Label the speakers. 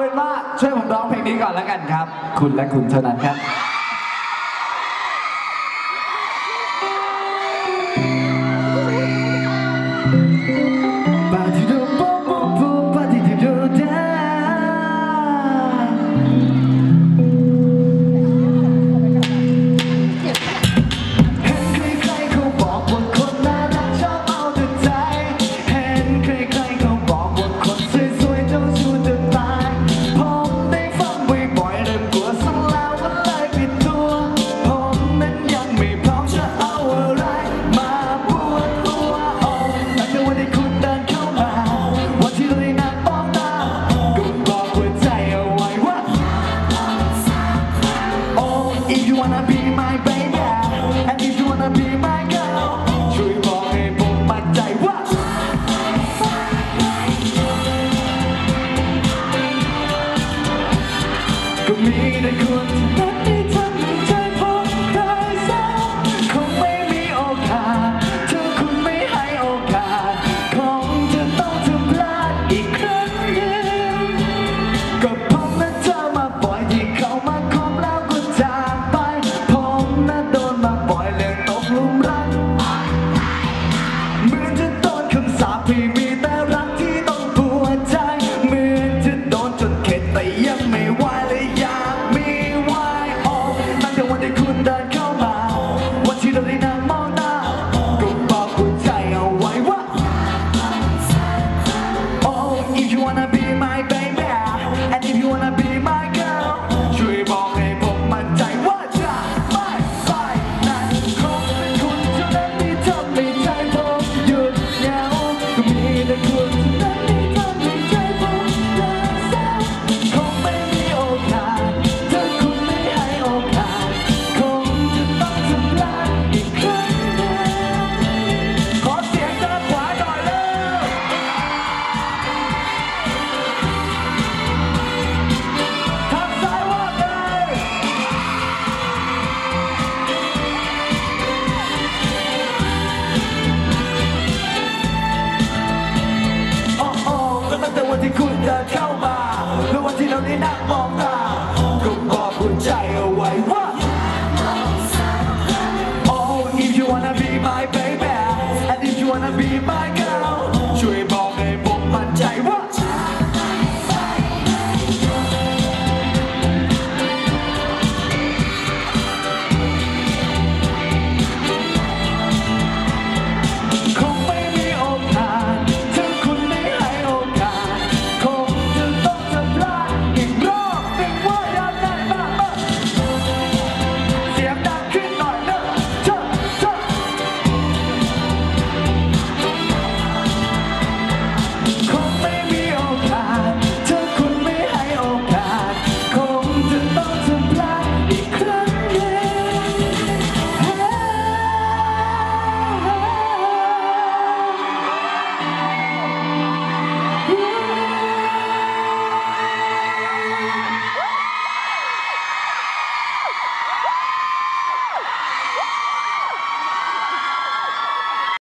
Speaker 1: เป็นว่าช่วยผมร้องเพลงนี้ก่อนแล้วกันครับ คุณและคุณเท่านั้นครับ
Speaker 2: wanna be my baby And if you wanna be my girl ช่วยบอกให้ผมมั่นใจว่า ก็มีแต่คนที่ wanna be my baby and if you wanna be my girl ช่วยบอกให้ผมมั่นใจว่าจะไม่ไปไหนคงเป็นคุณเท่านั้นที่ทำให้ใจผมหยุดเหงาก็มีแต่คุณ มองตาก็บอกหัวใจ